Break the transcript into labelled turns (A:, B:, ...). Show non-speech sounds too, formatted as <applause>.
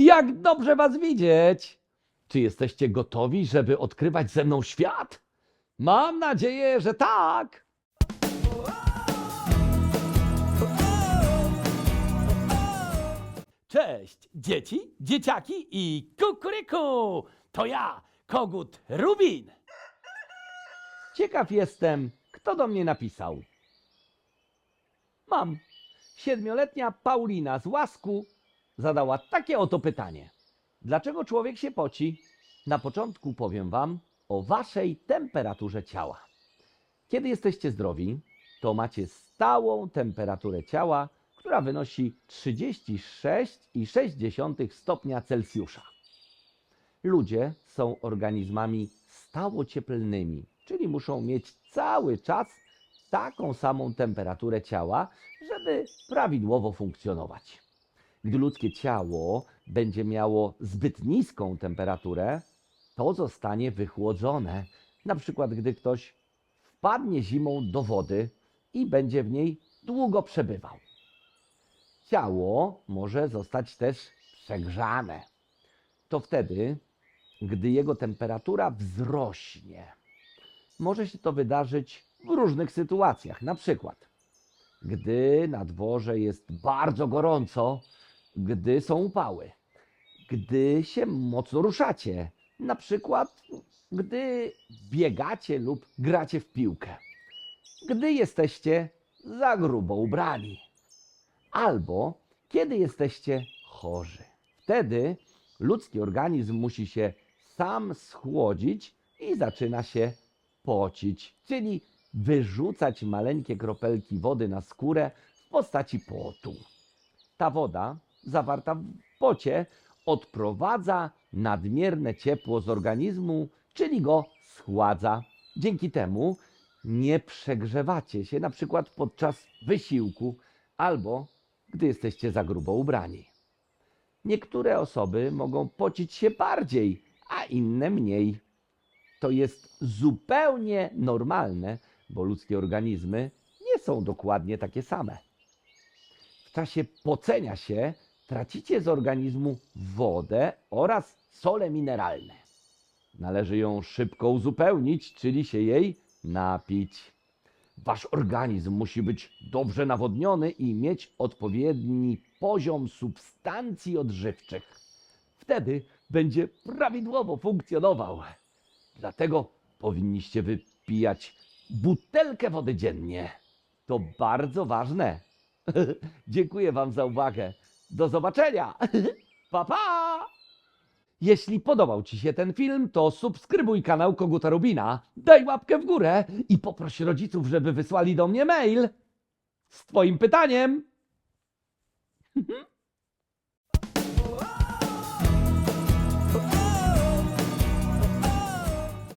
A: Jak dobrze was widzieć! Czy jesteście gotowi, żeby odkrywać ze mną świat? Mam nadzieję, że tak. Cześć, dzieci, dzieciaki i kukuryku! To ja, kogut Rubin. Ciekaw jestem, kto do mnie napisał. Mam. Siedmioletnia Paulina z Łasku zadała takie oto pytanie. Dlaczego człowiek się poci? Na początku powiem Wam o Waszej temperaturze ciała. Kiedy jesteście zdrowi, to macie stałą temperaturę ciała, która wynosi 36,6 stopnia Celsjusza. Ludzie są organizmami stałocieplnymi, czyli muszą mieć cały czas taką samą temperaturę ciała, żeby prawidłowo funkcjonować. Gdy ludzkie ciało będzie miało zbyt niską temperaturę, to zostanie wychłodzone. Na przykład, gdy ktoś wpadnie zimą do wody i będzie w niej długo przebywał. Ciało może zostać też przegrzane. To wtedy, gdy jego temperatura wzrośnie. Może się to wydarzyć w różnych sytuacjach. Na przykład, gdy na dworze jest bardzo gorąco, gdy są upały, gdy się mocno ruszacie, na przykład gdy biegacie lub gracie w piłkę, gdy jesteście za grubo ubrani, albo kiedy jesteście chorzy. Wtedy ludzki organizm musi się sam schłodzić i zaczyna się pocić, czyli wyrzucać maleńkie kropelki wody na skórę w postaci potu. Ta woda zawarta w pocie odprowadza nadmierne ciepło z organizmu, czyli go schładza. Dzięki temu nie przegrzewacie się na przykład podczas wysiłku albo gdy jesteście za grubo ubrani. Niektóre osoby mogą pocić się bardziej, a inne mniej. To jest zupełnie normalne, bo ludzkie organizmy nie są dokładnie takie same. W czasie pocenia się tracicie z organizmu wodę oraz sole mineralne. Należy ją szybko uzupełnić, czyli się jej napić. Wasz organizm musi być dobrze nawodniony i mieć odpowiedni poziom substancji odżywczych. Wtedy będzie prawidłowo funkcjonował. Dlatego powinniście wypijać butelkę wody dziennie. To bardzo ważne. <laughs> Dziękuję Wam za uwagę. Do zobaczenia. <laughs> Pa, pa! Jeśli podobał Ci się ten film, to subskrybuj kanał Koguta Rubina, daj łapkę w górę i poproś rodziców, żeby wysłali do mnie mail z Twoim pytaniem. <laughs>